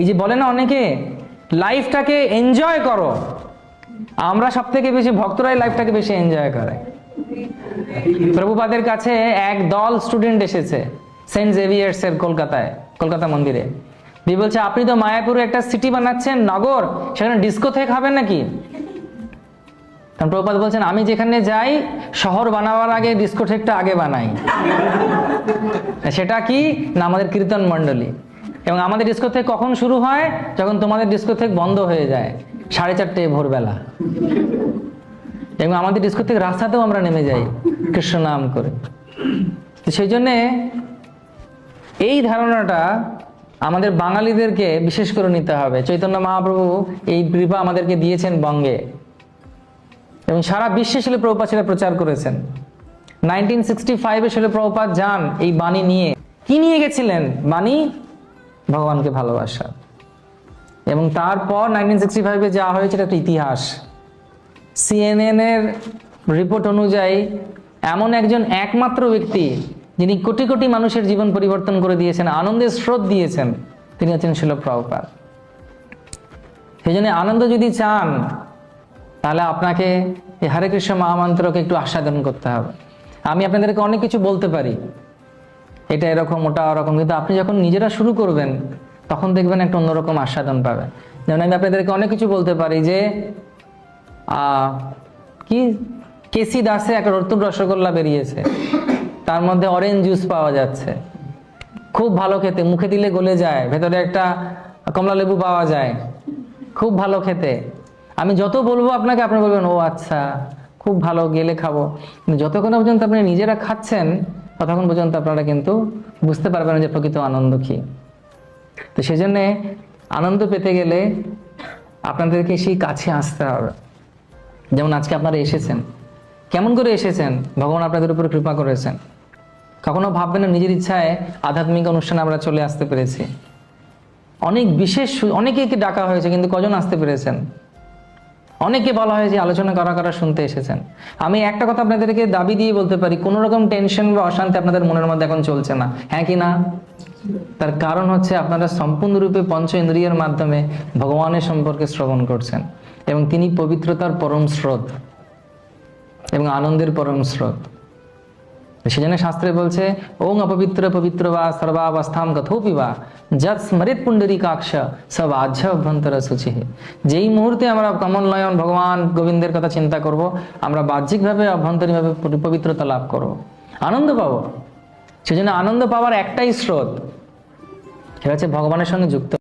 এই যে বলে না অনেকে লাইফটাকে এনজয় করো। আমরা সব থেকে বেশি ভক্তরাই লাইফটাকে বেশি এনজয় করে। প্রভুপাদের কাছে এক দল স্টুডেন্ট এসেছে সেন্ট জেভিয়ার্স এর কলকাতায়, কলকাতা মন্দিরে। দিয়ে বলছে, আপনি তো মায়াপুরে একটা সিটি বানাচ্ছেন, নগর, সেখানে ডিস্কো থেকে খাবেন নাকি? কারণ প্রভুপাদ বলছেন, আমি যেখানে যাই, শহর বানাবার আগে ডিস্কোথেকটা আগে বানাই। সেটা কি? না, আমাদের কীর্তন মণ্ডলী। এবং আমাদের ডিস্কো ডিস্কোথেক কখন শুরু হয়? যখন তোমাদের ডিস্কো ডিস্কোথেক বন্ধ হয়ে যায়, সাড়ে চারটে ভোরবেলা। এবং আমাদের ডিস্কো ডিস্কোথেক রাস্তাতেও আমরা নেমে যাই, কৃষ্ণ নাম করে। সেই জন্যে এই ধারণাটা আমাদের বাঙালিদেরকে বিশেষ করে নিতে হবে। চৈতন্য মহাপ্রভু এই কৃপা আমাদেরকে দিয়েছেন বঙ্গে। এবং সারা বিশ্বে শিলে প্রভুপাত সেটা প্রচার করেছেন। নাইনটিন সিক্সটি ফাইভে শিলে প্রভুপাত যান এই বাণী নিয়ে। কি নিয়ে গেছিলেন বাণী? ভগবানকে ভালোবাসা। এবং তারপর নাইনটিন সিক্সটি ফাইভে যা হয়েছে একটা ইতিহাস। সিএনএন এর রিপোর্ট অনুযায়ী এমন একজন একমাত্র ব্যক্তি যিনি কোটি কোটি মানুষের জীবন পরিবর্তন করে দিয়েছেন, আনন্দের স্রোত দিয়েছেন, তিনি হচ্ছেন শিল প্রভুপাত সেই জন্য আনন্দ যদি চান, তাহলে আপনাকে এই হরে কৃষ্ণ মহামন্ত্রকে একটু আস্বাদন করতে হবে। আমি আপনাদেরকে অনেক কিছু বলতে পারি। এটা এরকম, ওটা ওরকম। কিন্তু আপনি যখন নিজেরা শুরু করবেন, তখন দেখবেন একটা অন্যরকম আস্বাদন পাবেন। যেমন আমি আপনাদেরকে অনেক কিছু বলতে পারি যে কি, কেসি দাসে একটা নতুন রসগোল্লা বেরিয়েছে। তার মধ্যে অরেঞ্জ জুস পাওয়া যাচ্ছে। খুব ভালো খেতে, মুখে দিলে গলে যায়, ভেতরে একটা কমলা লেবু পাওয়া যায়। খুব ভালো খেতে। আমি যত বলব আপনাকে আপনি বলবেন, ও আচ্ছা খুব ভালো, গেলে খাব। যতক্ষণ পর্যন্ত আপনি নিজেরা খাচ্ছেন ততক্ষণ পর্যন্ত আপনারা কিন্তু বুঝতে পারবেন যে প্রকৃত আনন্দ কি। তো সেই জন্যে আনন্দ পেতে গেলে আপনাদেরকে সেই কাছে আসতে হবে। যেমন আজকে আপনারা এসেছেন। কেমন করে এসেছেন? ভগবান আপনাদের উপর কৃপা করেছেন। কখনো ভাববেন না, নিজের ইচ্ছায় আধ্যাত্মিক অনুষ্ঠানে আমরা চলে আসতে পেরেছি। অনেক বিশেষ অনেকেকে ডাকা হয়েছে, কিন্তু কজন আসতে পেরেছেন? অনেকে বলা হয় যে আলোচনা করা করা শুনতে এসেছেন। আমি একটা কথা আপনাদেরকে দাবি দিয়ে বলতে পারি, কোনো রকম টেনশন বা অশান্তি আপনাদের মনের মধ্যে এখন চলছে না। হ্যাঁ কি না? তার কারণ হচ্ছে আপনারা সম্পূর্ণরূপে পঞ্চ ইন্দ্রিয়ের মাধ্যমে ভগবানের সম্পর্কে শ্রবণ করছেন এবং তিনি পবিত্রতার পরম স্রোত এবং আনন্দের পরম স্রোত। সেজন্য শাস্ত্রে বলছে, ওং অপবিত্র পবিত্র বা সর্বাবস্থাম কথোপি বা যৎ স্মরিত পুণ্ডরী কাক্ষ সব আঝ্য অভ্যন্তর সুচি। যেই মুহূর্তে আমরা কমল নয়ন ভগবান গোবিন্দের কথা চিন্তা করব, আমরা বাহ্যিকভাবে অভ্যন্তরীণভাবে পবিত্রতা লাভ করব। আনন্দ পাবো। সেজন্য আনন্দ পাওয়ার একটাই স্রোত, সেটা হচ্ছে ভগবানের সঙ্গে যুক্ত